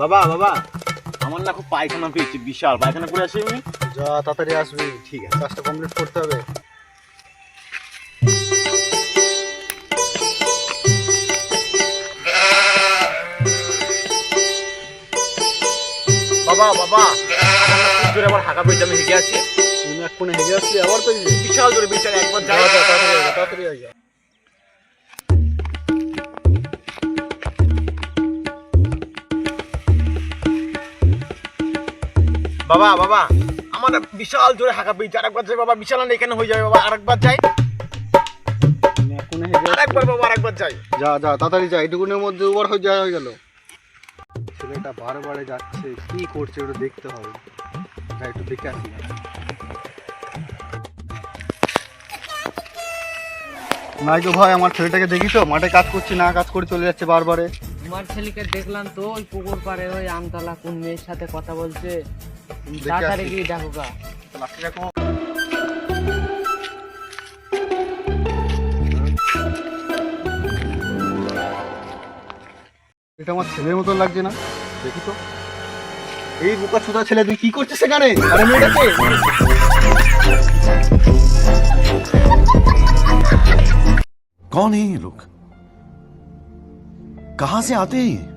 বাবা বাবা আমার না খুব পায়খানা পেয়েছি বিশাল। পায়খানা করে আসি আমি? যা তাড়াতাড়ি আসবি। ঠিক আছে কাজটা কমপ্লিট করতে হবে। বাবা বাবা জোরে আমার হাঁকা পেয়েছে আমি হেগে আছি। তুমি এক কোণে হেগে আসলি আবার পেয়ে বিশাল জোরে বিশাল একবার যা যাই যা তাড়াতাড়ি তাড়াতাড়ি বাবা বাবা, আমার বিশাল জোরে হাঁকা পেয়েছে। আরেকবার যাই বাবা, বিশাল এখানে হয়ে যাবে বাবা, আরেকবার যাই। আরেকবার বাবা, আরেকবার যাই। যা যা, তাড়াতাড়ি যা এটুকুনের মধ্যে ওভার হয়ে যাওয়া হয়ে গেল। ছেলেটা বারে যাচ্ছে, কি করছে ওটা দেখতে হবে। যা, একটু দেখে আসি নাই তো ভাই, আমার ছেলেটাকে দেখি তো? মাঠে কাজ করছে, না কাজ করে চলে যাচ্ছে বারবারে। তোমার ছেলেকে দেখলাম তো ওই পুকুর পাড়ে ওই আমতলা কোন মেয়ের সাথে কথা বলছে তুমি দেখে তাড়াতাড়ি আসি। গিয়ে দেখো গা লাঠি রাখো এটা আমার ছেলের মতন লাগছে না দেখি তো এই বোকা ছোটা ছেলে তুই কি করছিস সেখানে আরে মেয়েটাকে कौन है ये लोग कहाँ से आते हैं ये?